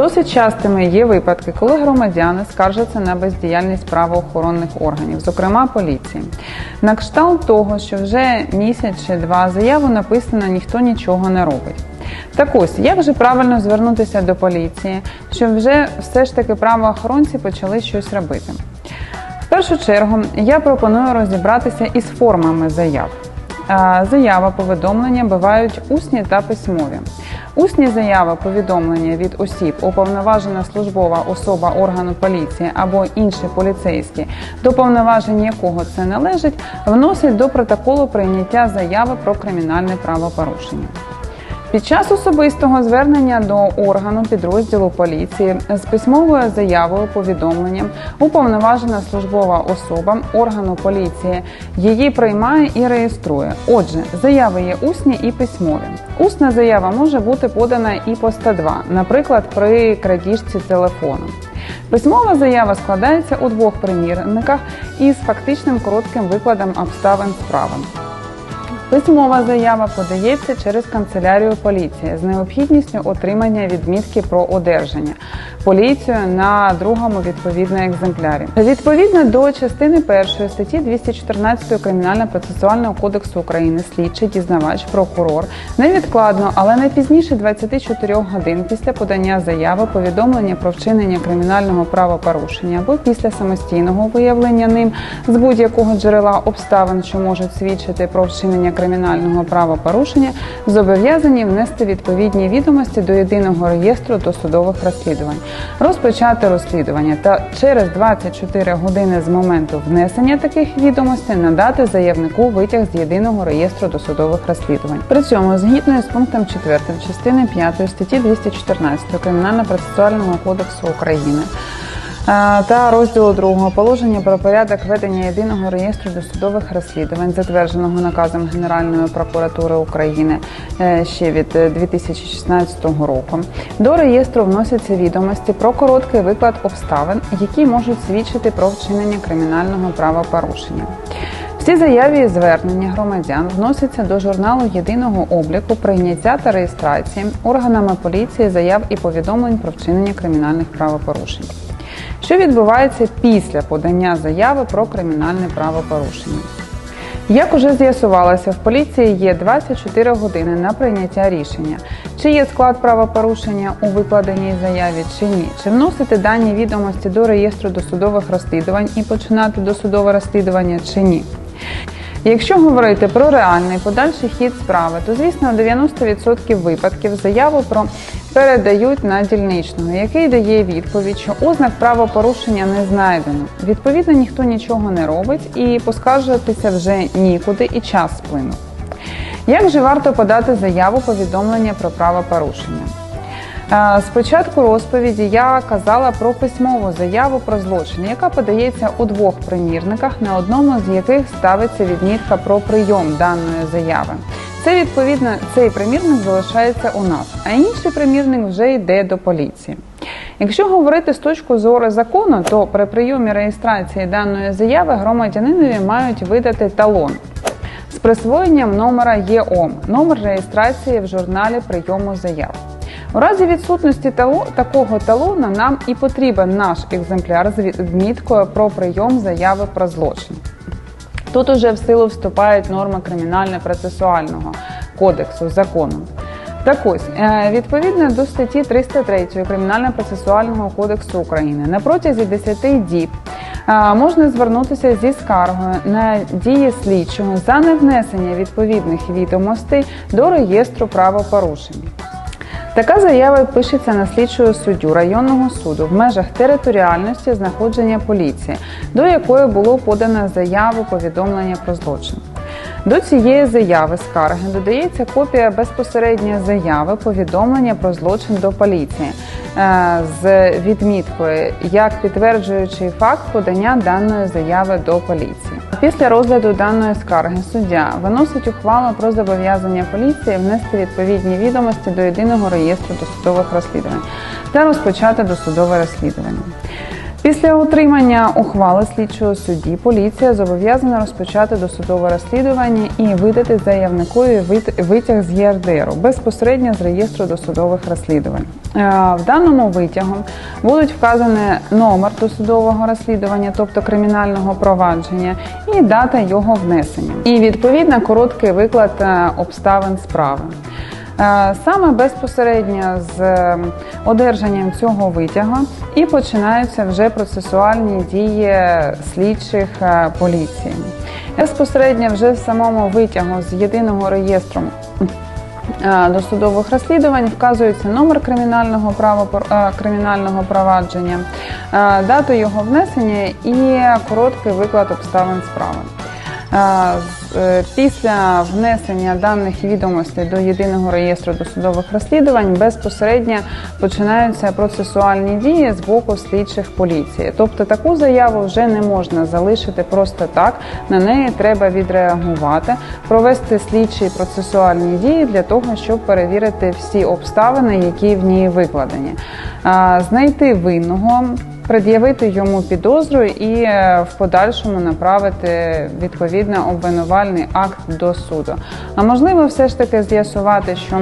Досить частими є випадки, коли громадяни скаржаться на бездіяльність правоохоронних органів, зокрема поліції. На кшталт того, що вже місяць чи два заяву написано, ніхто нічого не робить. Так ось, як же правильно звернутися до поліції, щоб вже все ж таки правоохоронці почали щось робити? В першу чергу я пропоную розібратися із формами заяв. Заява, повідомлення бувають усні та письмові. Усні заяви, повідомлення від осіб, уповноважена службова особа органу поліції або інші поліцейські, до повноважень якого це належить, вносять до протоколу прийняття заяви про кримінальне правопорушення. Під час особистого звернення до органу підрозділу поліції з письмовою заявою повідомленням уповноважена службова особа органу поліції її приймає і реєструє. Отже, заяви є усні і письмові. Усна заява може бути подана і по 102, наприклад, при крадіжці телефону. Письмова заява складається у двох примірниках із фактичним коротким викладом обставин справи. Письмова заява подається через канцелярію поліції з необхідністю отримання відмітки про одержання поліцію на другому відповідному екземплярі. Відповідно до частини першої статті 214 Кримінально-процесуального кодексу України слідчий дізнавач, прокурор невідкладно, але не пізніше 24 годин після подання заяви повідомлення про вчинення кримінального правопорушення або після самостійного виявлення ним з будь-якого джерела обставин, що можуть свідчити про вчинення кримінального правопорушення, зобов'язані внести відповідні відомості до єдиного реєстру досудових розслідувань, розпочати розслідування та через 24 години з моменту внесення таких відомостей надати заявнику витяг з єдиного реєстру досудових розслідувань. При цьому, згідно з пунктом 4 частини 5 статті 214 Кримінально-процесуального кодексу України. Е, та розділу 2 положення про порядок ведення єдиного реєстру досудових розслідувань, затвердженого наказом Генеральної прокуратури України е, ще від е, 2016 року. До реєстру вносяться відомості про короткий виклад обставин, які можуть свідчити про вчинення кримінального правопорушення. Всі заяві і звернення громадян вносяться до журналу єдиного обліку прийняття та реєстрації органами поліції заяв і повідомлень про вчинення кримінальних правопорушень. Що відбувається після подання заяви про кримінальне правопорушення? Як уже з'ясувалося, в поліції є 24 години на прийняття рішення, чи є склад правопорушення у викладеній заяві, чи ні, чи вносити дані відомості до реєстру досудових розслідувань і починати досудове розслідування, чи ні. Якщо говорити про реальний подальший хід справи, то звісно 90% випадків заяву про передають на дільничного, який дає відповідь, що ознак правопорушення не знайдено. Відповідно, ніхто нічого не робить і поскаржуватися вже нікуди, і час сплинув. Як же варто подати заяву повідомлення про правопорушення? Спочатку розповіді я казала про письмову заяву про злочин, яка подається у двох примірниках, на одному з яких ставиться відмітка про прийом даної заяви. Це відповідно цей примірник залишається у нас, а інший примірник вже йде до поліції. Якщо говорити з точки зору закону, то при прийомі реєстрації даної заяви громадянинові мають видати талон з присвоєнням номера ЄОМ, номер реєстрації в журналі прийому заяв. У разі відсутності такого талона нам і потрібен наш екземпляр з відміткою про прийом заяви про злочин. Тут уже в силу вступають норми кримінально-процесуального кодексу закону. Так ось, е, відповідно до статті 303 Кримінально-процесуального кодексу України, на протязі 10 діб е, можна звернутися зі скаргою на дії слідчого за невнесення відповідних відомостей до реєстру правопорушень. Така заява пишеться на слідчого суддю районного суду в межах територіальності знаходження поліції, до якої було подано заяву повідомлення про злочин. До цієї заяви скарги додається копія безпосередньо заяви повідомлення про злочин до поліції е, з відміткою, як підтверджуючий факт подання даної заяви до поліції. Після розгляду даної скарги суддя виносить ухвалу про зобов'язання поліції внести відповідні відомості до єдиного реєстру досудових розслідувань та розпочати досудове розслідування. Після отримання ухвали слідчого судді поліція зобов'язана розпочати досудове розслідування і видати заявникові вит- витяг з ЄРДРу безпосередньо з реєстру досудових розслідувань. Е, В даному витягу будуть вказані номер досудового розслідування, тобто кримінального провадження, і дата його внесення, і відповідно короткий виклад е, обставин справи. Е, Саме безпосередньо з е, одержанням цього витягу і починаються вже процесуальні дії слідчих е, поліції. Безпосередньо вже в самому витягу з єдиного реєстру е, досудових розслідувань вказується номер кримінального права кримінального провадження, дату його внесення і короткий виклад обставин справи. Е, Після внесення даних відомостей до єдиного реєстру досудових розслідувань безпосередньо починаються процесуальні дії з боку слідчих поліції. Тобто таку заяву вже не можна залишити просто так. На неї треба відреагувати, провести слідчі процесуальні дії для того, щоб перевірити всі обставини, які в ній викладені, знайти винного пред'явити йому підозру і е, в подальшому направити відповідно обвинувальний акт до суду. А можливо, все ж таки з'ясувати, що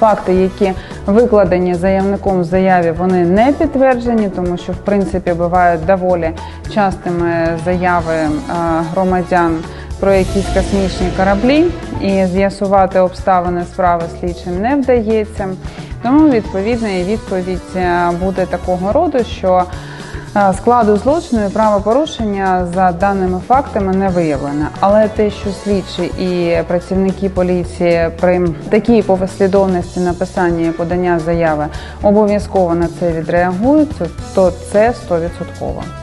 Факти, які викладені заявником в заяві, вони не підтверджені, тому що в принципі бувають доволі частими заяви е, громадян про якісь космічні кораблі, і з'ясувати обставини справи слідчим не вдається. Тому відповідно і відповідь е, буде такого роду, що е, складу злочину і правопорушення за даними фактами не виявлено. Але те, що слідчі і працівники поліції при такій послідовності написання і подання заяви обов'язково на це відреагують, то це 100%.